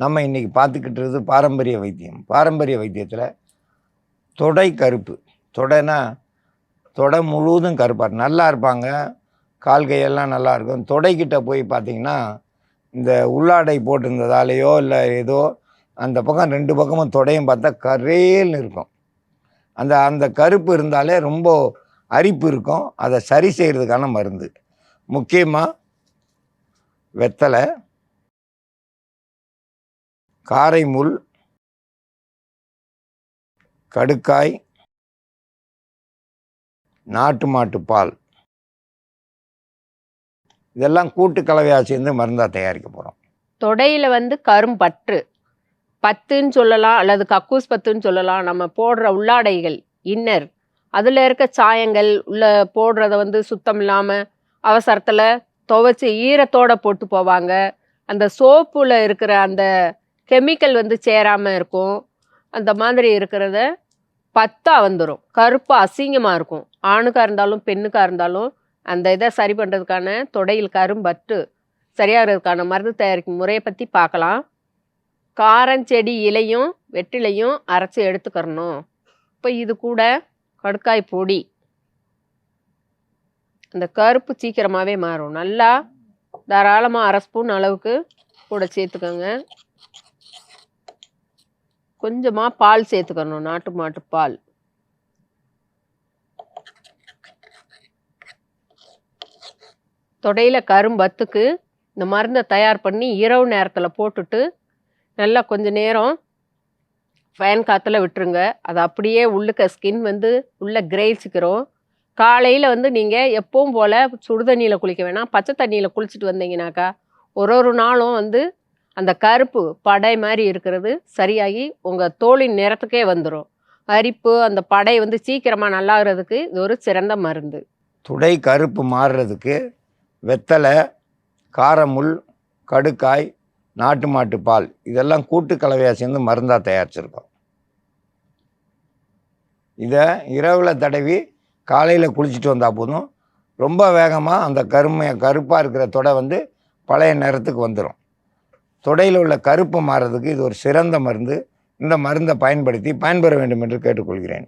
நம்ம இன்றைக்கி பார்த்துக்கிட்டுறது பாரம்பரிய வைத்தியம். பாரம்பரிய வைத்தியத்தில் தொடை கருப்பு. தொடைனா தொடை முழுவதும் கருப்பாக நல்லா இருப்பாங்க. கால் கையெல்லாம் நல்லாயிருக்கும் தொடைக்கிட்ட போய் பார்த்தீங்கன்னா இந்த உள்ளாடை போட்டிருந்ததாலேயோ இல்லை ஏதோ அந்த பக்கம் ரெண்டு பக்கமும் தொடையும் பார்த்தா கரேல்னு இருக்கும். அந்த அந்த கருப்பு இருந்தாலே ரொம்ப அரிப்பு இருக்கும். அதை சரி செய்கிறதுக்கான மருந்து. முக்கியமாக வெத்தலை காரைமுள் கடுக்காய் நாட்டு மாட்டு பால். இதெல்லாம் கூட்டு கலவையாக சேர்ந்து மருந்தாக தயாரிக்க போகிறோம் தொடையில் வந்து கரும்பற்று பத்துன்னு சொல்லலாம் அல்லது கக்கூஸ் பத்துன்னு சொல்லலாம். நம்ம போடுற உள்ளாடைகள் இன்னர். அதில் இருக்க சாயங்கள் உள்ள போடுறத வந்து சுத்தம் இல்லாமல் அவசரத்தில் துவைச்சி ஈரத்தோட போட்டு போவாங்க. அந்த சோப்பில் இருக்கிற அந்த கெமிக்கல் வந்து சேராமல் இருக்கும். அந்த மாதிரி இருக்கிறத பத்தாக வந்துடும் கருப்பு அசிங்கமாக இருக்கும். ஆணுக்காக இருந்தாலும் பெண்ணுக்காக இருந்தாலும் அந்த இதை சரி பண்ணுறதுக்கான தொடையில் கரும்பட்டு சரியாகிறதுக்கான மருந்து தயாரிக்கும் முறையை பற்றி பார்க்கலாம். காரஞ்செடி இலையும் வெற்றிலையும் அரைச்சி எடுத்துக்கிறணும். இப்போ இது கூட கடுக்காய் பொடி. அந்த கருப்பு சீக்கிரமாகவே மாறும். நல்லா தாராளமாக அரை ஸ்பூன் அளவுக்கு கூட சேர்த்துக்கோங்க. கொஞ்சமாக பால் சேர்த்துக்கணும் நாட்டு மாட்டு பால். தொடையில் கரும்பத்துக்கு இந்த மருந்தை தயார் பண்ணி இரவு நேரத்தில் போட்டுட்டு நல்லா கொஞ்ச நேரம் ஃபேன் காற்றுல விட்டுருங்க. அது அப்படியே உள்ளுக்க ஸ்கின் வந்து உள்ளே கிரேச்சிக்கிறோம் காலையில் வந்து நீங்கள் எப்பவும் போல் சுடு தண்ணியில் குளிக்க வேணாம். பச்சை தண்ணியில் குளிச்சுட்டு வந்தீங்கனாக்கா ஒரு ஒரு நாளும் வந்து அந்த கருப்பு படை மாதிரி இருக்கிறது சரியாகி உங்கள் தோலின் நிறத்துக்கே வந்துடும் அரிப்பு அந்த படை வந்து சீக்கிரமாக நல்லாகிறதுக்கு இது ஒரு சிறந்த மருந்து. துடை கருப்பு மாறுறதுக்கு வெத்தலை காரமுள் கடுக்காய் நாட்டு மாட்டு பால் இதெல்லாம் கூட்டு கலவையாக சேர்ந்து மருந்தாக தயாரிச்சிருக்கோம். இதை இரவில் தடவி காலையில் குளிச்சுட்டு வந்தால் போதும். ரொம்ப வேகமாக அந்த கருமையை கருப்பாக இருக்கிற தொடை வந்து பழைய நேரத்துக்கு வந்துடும் தொடையில் உள்ள கருப்பு மாறுறதுக்கு இது ஒரு சிறந்த மருந்து. இந்த மருந்தை பயன்படுத்தி பயன்பெற வேண்டும் என்று கேட்டுக்கொள்கிறேன்.